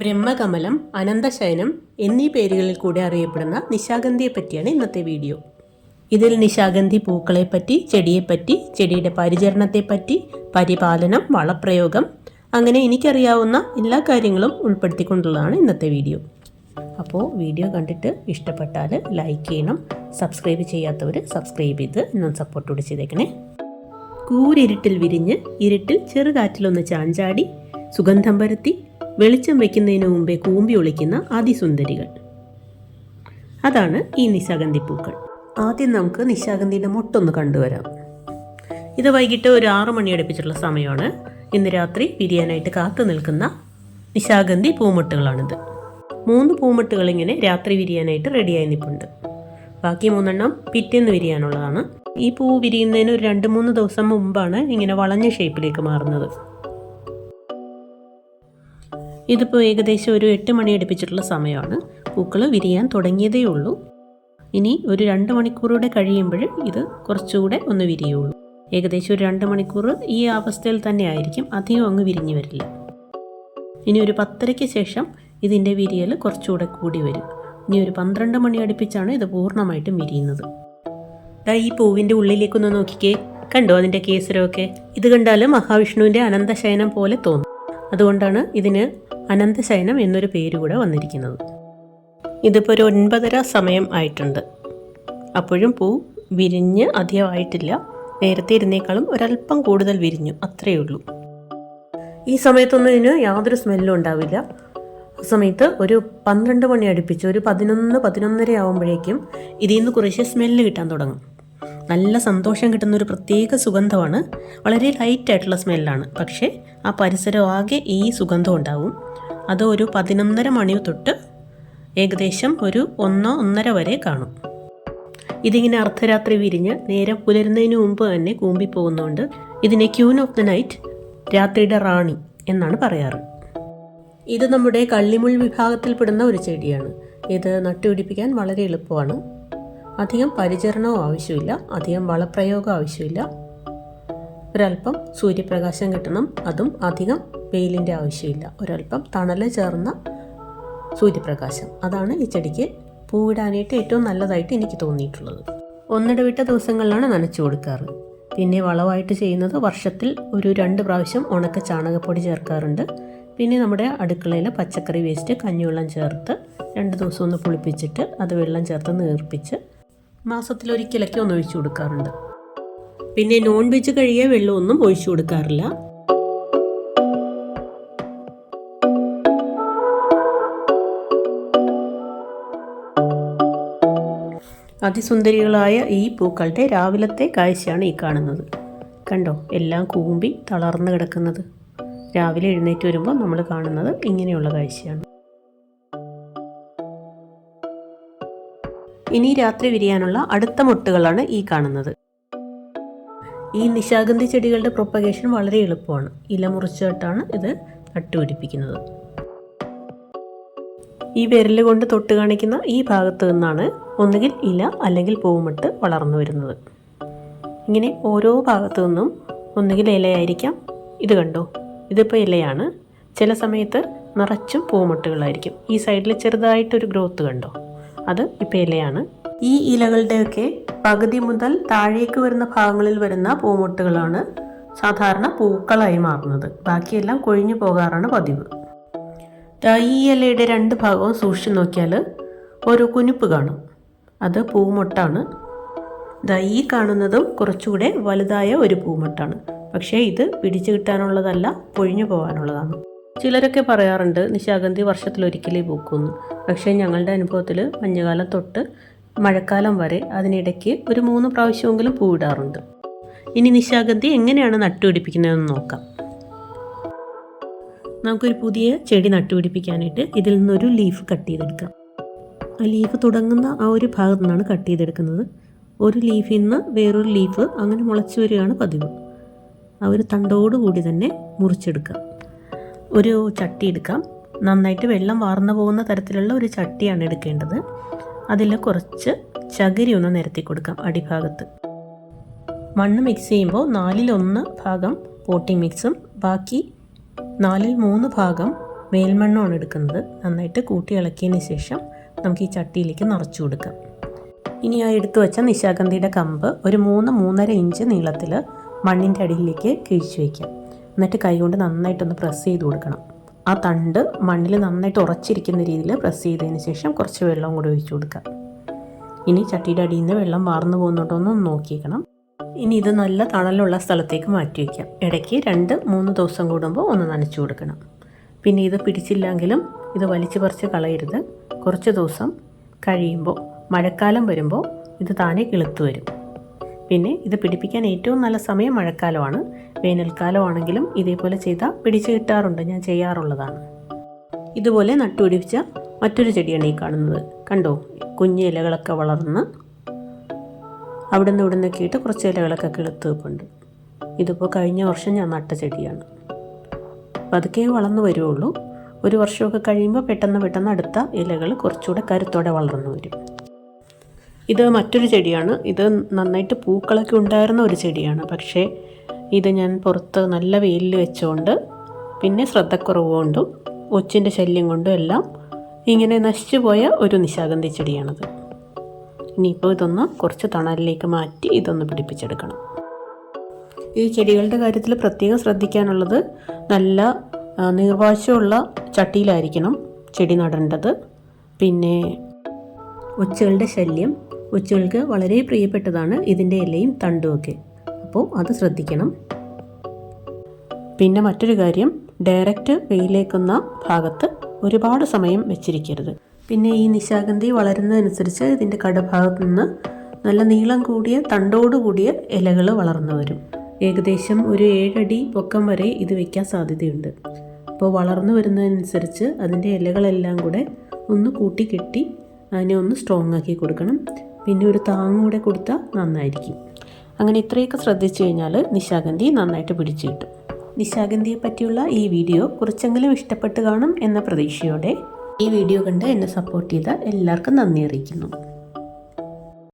ബ്രഹ്മകമലം അനന്തശയനം എന്നീ പേരുകളിൽ കൂടെ അറിയപ്പെടുന്ന നിശാഗന്ധിയെ പറ്റിയാണ് ഇന്നത്തെ വീഡിയോ. ഇതിൽ നിശാഗന്ധി പൂക്കളെപ്പറ്റി ചെടിയെപ്പറ്റി ചെടിയുടെ പരിചരണത്തെപ്പറ്റി പരിപാലനം വളപ്രയോഗം അങ്ങനെ എനിക്കറിയാവുന്ന എല്ലാ കാര്യങ്ങളും ഉൾപ്പെടുത്തിക്കൊണ്ടുള്ളതാണ് ഇന്നത്തെ വീഡിയോ. അപ്പോൾ വീഡിയോ കണ്ടിട്ട് ഇഷ്ടപ്പെട്ടാൽ ലൈക്ക് ചെയ്യണം സബ്സ്ക്രൈബ് ചെയ്യാത്തവർ സബ്സ്ക്രൈബ് ചെയ്ത് ഇന്നും സപ്പോർട്ടോട് ചെയ്തേക്കണേ. കൂരിരുട്ടിൽ വിരിഞ്ഞ് ഇരുട്ടിൽ ചെറുകാറ്റിലൊന്ന് ചാഞ്ചാടി സുഗന്ധം പരത്തി വെളിച്ചം വയ്ക്കുന്നതിന് മുമ്പേ കൂമ്പി ഒളിക്കുന്ന അതിസുന്ദരികൾ. അതാണ് ഈ നിശാഗന്ധി പൂക്കൾ. ആദ്യം നമുക്ക് നിശാഗന്ധിയുടെ മൊട്ടൊന്ന് കണ്ടുവരാം. ഇത് വൈകിട്ട് ഒരു ആറു മണി അടുപ്പിച്ചുള്ള സമയമാണ്. ഇന്ന് രാത്രി വിരിയാനായിട്ട് കാത്തു നിൽക്കുന്ന നിശാഗന്ധി പൂമൊട്ടുകളാണിത്. മൂന്ന് പൂമൊട്ടുകൾ ഇങ്ങനെ രാത്രി വിരിയാനായിട്ട് റെഡിയായി നിൽപ്പുണ്ട് ബാക്കി മൂന്നെണ്ണം പിറ്റേന്ന് വിരിയാനുള്ളതാണ്. ഈ പൂ വിരിയുന്നതിന് ഒരു രണ്ട് മൂന്ന് ദിവസം മുമ്പാണ് ഇങ്ങനെ വളഞ്ഞ ഷേപ്പിലേക്ക് മാറുന്നത്. ഇതിപ്പോൾ ഏകദേശം ഒരു എട്ട് മണി അടുപ്പിച്ചിട്ടുള്ള സമയമാണ്. പൂക്കൾ വിരിയാൻ തുടങ്ങിയതേ ഉള്ളൂ. ഇനി ഒരു രണ്ട് മണിക്കൂറൂടെ കഴിയുമ്പോൾ ഇത് കുറച്ചുകൂടെ ഒന്ന് വിരിയുള്ളൂ. ഏകദേശം ഒരു രണ്ട് മണിക്കൂർ ഈ അവസ്ഥയിൽ തന്നെ ആയിരിക്കും. അധികം അങ്ങ് വിരിഞ്ഞു വരില്ല. ഇനി ഒരു പത്തരയ്ക്ക് ശേഷം ഇതിന്റെ വിരിയൽ കുറച്ചുകൂടെ കൂടി വരും. ഇനി ഒരു പന്ത്രണ്ട് മണി അടുപ്പിച്ചാണ് ഇത് പൂർണമായിട്ടും വിരിയുന്നത്. ദാ ഈ പൂവിന്റെ ഉള്ളിലേക്കൊന്ന് നോക്കിക്കേ. കണ്ടോ അതിന്റെ കേസരമൊക്കെ? ഇത് കണ്ടാൽ മഹാവിഷ്ണുവിന്റെ അനന്തശയനം പോലെ തോന്നും. അതുകൊണ്ടാണ് ഇതിന് അനന്തശയനം എന്നൊരു പേര് കൂടെ വന്നിരിക്കുന്നത്. ഇതിപ്പോൾ ഒരു ഒൻപതര സമയം ആയിട്ടുണ്ട്. അപ്പോഴും പൂ വിരിഞ്ഞ് അധികമായിട്ടില്ല. നേരത്തെ ഇരുന്നേക്കാളും ഒരല്പം കൂടുതൽ വിരിഞ്ഞു. അത്രയേ ഉള്ളൂ. ഈ സമയത്തൊന്നും ഇതിന് യാതൊരു സ്മെല്ലും ഉണ്ടാവില്ല. ആ സമയത്ത് ഒരു പന്ത്രണ്ട് മണി അടുപ്പിച്ച് ഒരു പതിനൊന്ന് പതിനൊന്നര ആകുമ്പോഴേക്കും ഇതിൽ നിന്ന് കുറേശ്ശെ സ്മെല്ല് കിട്ടാൻ തുടങ്ങും. നല്ല സന്തോഷം കിട്ടുന്ന ഒരു പ്രത്യേക സുഗന്ധമാണ്. വളരെ ലൈറ്റ് ആയിട്ടുള്ള സ്മെല്ലാണ് പക്ഷേ ആ പരിസരം ആകെ ഈ സുഗന്ധം ഉണ്ടാവും. അത് ഒരു പതിനൊന്നര മണി തൊട്ട് ഏകദേശം ഒരു ഒന്നോ ഒന്നര വരെ കാണും. ഇതിങ്ങനെ അർദ്ധരാത്രി വിരിഞ്ഞ് നേരെ പുലരുന്നതിന് മുമ്പ് തന്നെ കൂമ്പിപ്പോകുന്നതുകൊണ്ട് ഇതിനെ ക്യൂൻ ഓഫ് ദി നൈറ്റ് രാത്രിയുടെ റാണി എന്നാണ് പറയാറ്. ഇത് നമ്മുടെ കള്ളിമുൾ വിഭാഗത്തിൽപ്പെടുന്ന ഒരു ചെടിയാണ്. ഇത് നട്ടുപിടിപ്പിക്കാൻ വളരെ എളുപ്പമാണ്. അധികം പരിചരണവും ആവശ്യമില്ല അധികം വളപ്രയോഗം ആവശ്യമില്ല. ഒരല്പം സൂര്യപ്രകാശം കിട്ടണം അതും അധികം വെയിലിന്റെ ആവശ്യമില്ല. ഒരല്പം തണൽ ചേർന്ന സൂര്യപ്രകാശം. അതാണ് ഈ ചെടിക്ക് പൂവിടാനായിട്ട് ഏറ്റവും നല്ലതായിട്ട് എനിക്ക് തോന്നിയിട്ടുള്ളത്. ഒന്നിടവിട്ട ദിവസങ്ങളിലാണ് നനച്ചു കൊടുക്കാറ്. പിന്നെ വളമായിട്ട് ചെയ്യുന്നത് വർഷത്തിൽ ഒരു രണ്ട് പ്രാവശ്യം ഉണക്ക ചാണകപ്പൊടി ചേർക്കാറുണ്ട്. പിന്നെ നമ്മുടെ അടുക്കളയിൽ പച്ചക്കറി വേസ്റ്റ് കഞ്ഞിവെള്ളം ചേർത്ത് രണ്ട് ദിവസം ഒന്ന് പുളിപ്പിച്ചിട്ട് അത് വെള്ളം ചേർത്ത് നീർപ്പിച്ച് മാസത്തിലൊരിക്കലൊക്കെ ഒന്ന് ഒഴിച്ചു കൊടുക്കാറുണ്ട്. പിന്നെ നോൺ വെജ് കഴിയ വെള്ളമൊന്നും ഒഴിച്ചു കൊടുക്കാറില്ല. അതിസുന്ദരികളായ ഈ പൂക്കളുടെ രാവിലത്തെ കാഴ്ചയാണ് ഈ കാണുന്നത്. കണ്ടോ? എല്ലാം കൂമ്പി തളർന്നു കിടക്കുന്നത്. രാവിലെ എഴുന്നേറ്റ് വരുമ്പോൾ നമ്മൾ കാണുന്നത് ഇങ്ങനെയുള്ള കാഴ്ചയാണ്. ഇനി രാത്രി വിരിയാനുള്ള അടുത്ത മുട്ടുകളാണ് ഈ കാണുന്നത്. ഈ നിശാഗന്ധി ചെടികളുടെ പ്രൊപ്പഗേഷൻ വളരെ എളുപ്പമാണ്. ഇല മുറിച്ചിട്ടാണ് ഇത് നട്ടുപിടിപ്പിക്കുന്നത്. ഈ വിരൽ കൊണ്ട് തൊട്ട് കാണിക്കുന്ന ഈ ഭാഗത്ത് നിന്നാണ് ഒന്നുകിൽ ഇല അല്ലെങ്കിൽ പൂവുമിട്ട് വളർന്നു വരുന്നത്. ഇങ്ങനെ ഓരോ ഭാഗത്തു നിന്നും ഒന്നുകിൽ ഇലയായിരിക്കാം. ഇത് കണ്ടോ? ഇതിപ്പോൾ ഇലയാണ്. ചില സമയത്ത് നിറച്ചും പൂമുട്ടുകളായിരിക്കും ഈ സൈഡിൽ ചെറുതായിട്ടൊരു ഗ്രോത്ത് കണ്ടോ? അത് ഇപ്പോൾ ഇലയാണ് ഈ ഇലകളുടെയൊക്കെ പകുതി മുതൽ താഴേക്ക് വരുന്ന ഭാഗങ്ങളിൽ വരുന്ന പൂമുട്ടുകളാണ് സാധാരണ പൂക്കളായി മാറുന്നത്. ബാക്കിയെല്ലാം കൊഴിഞ്ഞു പോകാറാണ് പതിവ്. ഈ ഇലയുടെ രണ്ട് ഭാഗവും സൂക്ഷിച്ചു നോക്കിയാൽ ഒരു കുനിപ്പ് കാണും. അത് പൂമുട്ടാണ്. ദാ ഈ കാണുന്നതും കുറച്ചുകൂടെ വലുതായ ഒരു പൂമുട്ടാണ്. പക്ഷേ ഇത് പിടിച്ചു കിട്ടാനുള്ളതല്ല പൊഴിഞ്ഞു പോകാനുള്ളതാണ്. ചിലരൊക്കെ പറയാറുണ്ട് നിശാഗന്ധി വർഷത്തിലൊരിക്കലേ പൂക്കുന്നു. പക്ഷേ ഞങ്ങളുടെ അനുഭവത്തിൽ മഞ്ഞുകാലം തൊട്ട് മഴക്കാലം വരെ അതിനിടയ്ക്ക് ഒരു മൂന്ന് പ്രാവശ്യമെങ്കിലും പൂവിടാറുണ്ട്. ഇനി നിശാഗന്ധി എങ്ങനെയാണ് നട്ടുപിടിപ്പിക്കുന്നതെന്ന് നോക്കാം. നമുക്കൊരു പുതിയ ചെടി നട്ടുപിടിപ്പിക്കാനായിട്ട് ഇതിൽ നിന്നൊരു ലീഫ് കട്ട് ചെയ്തെടുക്കാം. ആ ലീഫ് തുടങ്ങുന്ന ആ ഒരു ഭാഗത്തു നിന്നാണ് കട്ട് ചെയ്തെടുക്കുന്നത്. ഒരു ലീഫിൽ നിന്ന് വേറൊരു ലീഫ് അങ്ങനെ മുളച്ചു വരികയാണ് പതിവ്. ആ ഒരു തണ്ടോടുകൂടി തന്നെ മുറിച്ചെടുക്കാം. ഒരു ചട്ടി എടുക്കാം. നന്നായിട്ട് വെള്ളം വാർന്നു പോകുന്ന തരത്തിലുള്ള ഒരു ചട്ടിയാണ് എടുക്കേണ്ടത്. അതിൽ കുറച്ച് ചകിരി ഒന്ന് നിരത്തി കൊടുക്കാം അടിഭാഗത്ത്. മണ്ണ് മിക്സ് ചെയ്യുമ്പോൾ നാലിലൊന്ന് ഭാഗം പോട്ടിംഗ് മിക്സും ബാക്കി നാലിൽ മൂന്ന് ഭാഗം മേൽമണ്ണുമാണ് എടുക്കുന്നത്. നന്നായിട്ട് കൂട്ടി ഇളക്കിയതിന് ശേഷം നമുക്ക് ഈ ചട്ടിയിലേക്ക് നിറച്ചു കൊടുക്കാം. ഇനി ആ എടുത്തു വെച്ച നിശാഗന്ധിയുടെ കമ്പ് ഒരു മൂന്ന് മൂന്നര ഇഞ്ച് നീളത്തിൽ മണ്ണിന്റെ അടിയിലേക്ക് കിഴിച്ചു വയ്ക്കാം. എന്നിട്ട് കൈകൊണ്ട് നന്നായിട്ടൊന്ന് പ്രസ് ചെയ്ത് കൊടുക്കണം. ആ തണ്ട് മണ്ണിൽ നന്നായിട്ട് ഉറച്ചിരിക്കുന്ന രീതിയിൽ പ്രസ് ചെയ്തതിന് ശേഷം കുറച്ച് വെള്ളം കൂടി ഒഴിച്ചു കൊടുക്കുക. ഇനി ചട്ടിയുടെ അടിയിൽ നിന്ന് വെള്ളം വാർന്നു പോകുന്നുണ്ടോ എന്ന് നോക്കിക്കണം ഇനി ഇത് നല്ല തണലുള്ള സ്ഥലത്തേക്ക് മാറ്റി വയ്ക്കാം ഇടയ്ക്ക് രണ്ട് മൂന്ന് ദിവസം കൂടുമ്പോൾ ഒന്ന് നനച്ചു കൊടുക്കണം. പിന്നെ ഇത് പിടിച്ചില്ലെങ്കിലും ഇത് വലിച്ചു പറിച്ച് കളയരുത്. കുറച്ച് ദിവസം കഴിയുമ്പോൾ മഴക്കാലം വരുമ്പോൾ ഇത് താനെ കിളുത്തു വരും. പിന്നെ ഇത് പിടിപ്പിക്കാൻ ഏറ്റവും നല്ല സമയം മഴക്കാലമാണ്. വേനൽക്കാലമാണെങ്കിലും ഇതേപോലെ ചെയ്താൽ പിടിച്ചു കിട്ടാറുണ്ട്. ഞാൻ ചെയ്യാറുള്ളതാണ്. ഇതുപോലെ നട്ടുപിടിപ്പിച്ച മറ്റൊരു ചെടിയാണ് ഈ കാണുന്നത്. കണ്ടോ? കുഞ്ഞു ഇലകളൊക്കെ വളർന്ന് അവിടെ നിന്ന് ഇവിടെ നിന്നൊക്കെ ഇട്ട് കുറച്ച് ഇലകളൊക്കെ കിളുത്ത് വെപ്പുണ്ട്. ഇതിപ്പോൾ കഴിഞ്ഞ വർഷം ഞാൻ നട്ട ചെടിയാണ്. പതുക്കെ വളർന്നു വരുള്ളൂ ഒരു വർഷമൊക്കെ കഴിയുമ്പോൾ പെട്ടെന്ന് പെട്ടെന്ന് അടുത്ത ഇലകൾ കുറച്ചുകൂടെ കരുത്തോടെ വളർന്നു വരും. ഇത് മറ്റൊരു ചെടിയാണ്. ഇത് നന്നായിട്ട് പൂക്കളൊക്കെ ഉണ്ടായിരുന്ന ഒരു ചെടിയാണ്. പക്ഷേ ഇത് ഞാൻ പുറത്ത് നല്ല വെയിലിൽ വെച്ചുകൊണ്ട് പിന്നെ ശ്രദ്ധക്കുറവ് കൊണ്ടും ഒച്ചിന്റെ ശല്യം കൊണ്ടും എല്ലാം ഇങ്ങനെ നശിച്ചു പോയ ഒരു നിശാഗന്ധി ചെടിയാണത്. ഇനിയിപ്പോൾ ഇതൊന്ന് കുറച്ച് തണലിലേക്ക് മാറ്റി ഇതൊന്ന് പിടിപ്പിച്ചെടുക്കണം. ഈ ചെടികളുടെ കാര്യത്തിൽ പ്രത്യേകം ശ്രദ്ധിക്കാനുള്ളത് നല്ല നീർവാശമുള്ള ചട്ടിയിലായിരിക്കണം ചെടി നടേണ്ടത്. പിന്നെ ഒച്ചുകളുടെ ശല്യം ഒച്ചകൾക്ക് വളരെ പ്രിയപ്പെട്ടതാണ് ഇതിന്റെ ഇലയും തണ്ടുമൊക്കെ. അപ്പോൾ അത് ശ്രദ്ധിക്കണം. പിന്നെ മറ്റൊരു കാര്യം ഡയറക്റ്റ് വെയിലേക്കുന്ന ഭാഗത്ത് ഒരുപാട് സമയം വെച്ചിരിക്കരുത്. പിന്നെ ഈ നിശാഗന്ധി വളരുന്നതനുസരിച്ച് ഇതിന്റെ കടഭാഗത്തു നിന്ന് നല്ല നീളം കൂടിയ തണ്ടോട് കൂടിയ ഇലകൾ വളർന്നു വരും. ഏകദേശം ഒരു ഏഴടി പൊക്കം വരെ ഇത് വയ്ക്കാൻ സാധ്യതയുണ്ട്. അപ്പോൾ വളർന്നു വരുന്നതനുസരിച്ച് അതിന്റെ ഇലകളെല്ലാം കൂടെ ഒന്ന് കൂട്ടി കെട്ടി അതിനെ ഒന്ന് സ്ട്രോങ് ആക്കി കൊടുക്കണം. പിന്നെ ഒരു താങ്ങും കൂടെ കൊടുത്താൽ നന്നായിരിക്കും. അങ്ങനെ ഇത്രയൊക്കെ ശ്രദ്ധിച്ചു കഴിഞ്ഞാൽ നിശാഗന്ധി നന്നായിട്ട് പിടിച്ചു കിട്ടും. നിശാഗന്ധിയെ പറ്റിയുള്ള ഈ വീഡിയോ കുറച്ചെങ്കിലും ഇഷ്ടപ്പെട്ട് കാണും എന്ന പ്രതീക്ഷയോടെ ഈ വീഡിയോ കണ്ട് എന്നെ സപ്പോർട്ട് ചെയ്ത എല്ലാവർക്കും നന്ദി അറിയിക്കുന്നു.